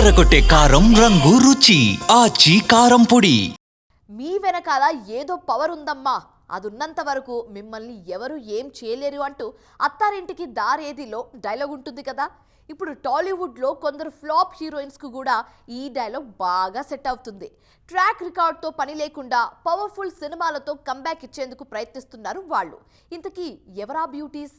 అదరగొట్టే కారం రంగు రుచి. ఆచి కారం పొడి. మీ వెనకాల ఏదో పవర్ ఉందమ్మా. అదున్నంత వరకు మిమ్మల్ని ఎవరు ఏం చేయలేరు అంటూ అత్తారింటికి దారేదిలో డైలాగ్ ఉంటుంది కదా. ఇప్పుడు టాలీవుడ్లో కొందరు ఫ్లాప్ హీరోయిన్స్కు కూడా ఈ డైలాగ్ బాగా సెట్ అవుతుంది. ట్రాక్ రికార్డ్తో పని లేకుండా పవర్ఫుల్ సినిమాలతో కంబ్యాక్ ఇచ్చేందుకు ప్రయత్నిస్తున్నారు వాళ్ళు. ఇంతకీ ఎవరా బ్యూటీస్?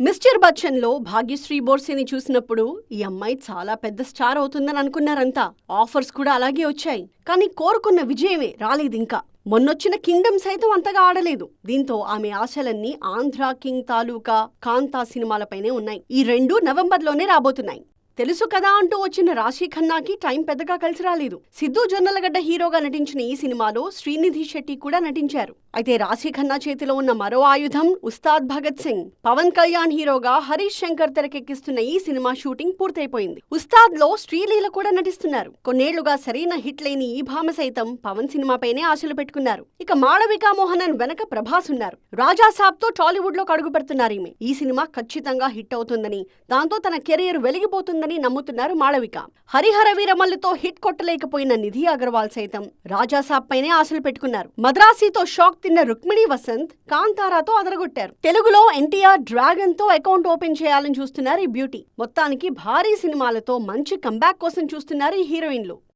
మిస్టర్ బచ్చన్లో భాగ్యశ్రీ బోర్సేని చూసినప్పుడు ఈ అమ్మాయి చాలా పెద్ద స్టార్ అవుతుందని అనుకున్నారంతా. ఆఫర్స్ కూడా అలాగే వచ్చాయి. కానీ కోరుకున్న విజయమే రాలేదు ఇంకా. మొన్నొచ్చిన కింగ్డమ్ సైతం అంతగా ఆడలేదు. దీంతో ఆమె ఆశలన్నీ ఆంధ్ర కింగ్ తాలూకా కాంతా సినిమాలపైనే ఉన్నాయి. ఈ రెండు నవంబర్లోనే రాబోతున్నాయి. తెలుసు కదా అంటూ వచ్చిన రాశి ఖన్నాకి టైం పెద్దగా కలిసి రాలేదు. సిద్ధు జొన్నలగడ్డ హీరోగా నటించిన ఈ సినిమాలో శ్రీనిధి శెట్టి కూడా నటించారు. అయితే రాశి ఖన్నా చేతిలో ఉన్న మరో ఆయుధం ఉస్తాద్ భగత్ సింగ్. పవన్ కళ్యాణ్ హీరోగా హరీష్ శంకర్ తెరకెక్కిస్తున్న ఈ సినిమా షూటింగ్ పూర్తయిపోయింది. ఉస్తాద్లో శ్రీలీల కూడా నటిస్తున్నారు. కొన్నేళ్ళుగా సరైన హిట్ లేని ఈ భామ సైతం పవన్ సినిమాపైనే ఆశలు పెట్టుకున్నారు. ఇక మాళవికా మోహనన్ వెనక ప్రభాస్ ఉన్నారు. రాజా సాబ్తో టాలీవుడ్లో కడుగు పెడుతున్నారు ఈమె. ఈ సినిమా ఖచ్చితంగా హిట్ అవుతుందని దాంతో తన కెరీర్ వెలిగిపోతుందని నమ్ముతున్నారు మాళవిక. హరిహర వీరమల్లుతో హిట్ కొట్టలేకపోయిన నిధి అగర్వాల్ సైతం రాజాసాబ్ పైనే ఆశలు పెట్టుకున్నారు. మద్రాసీతో షాక్ తిన్న రుక్మిణి వసంత్ కాంతారాతో అదరగొట్టారు. తెలుగులో ఎన్టీఆర్ డ్రాగన్తో అకౌంట్ ఓపెన్ చేయాలని చూస్తున్నారు ఈ బ్యూటీ. మొత్తానికి భారీ సినిమాలతో మంచి కంబ్యాక్ కోసం చూస్తున్నారు ఈ హీరోయిన్లు.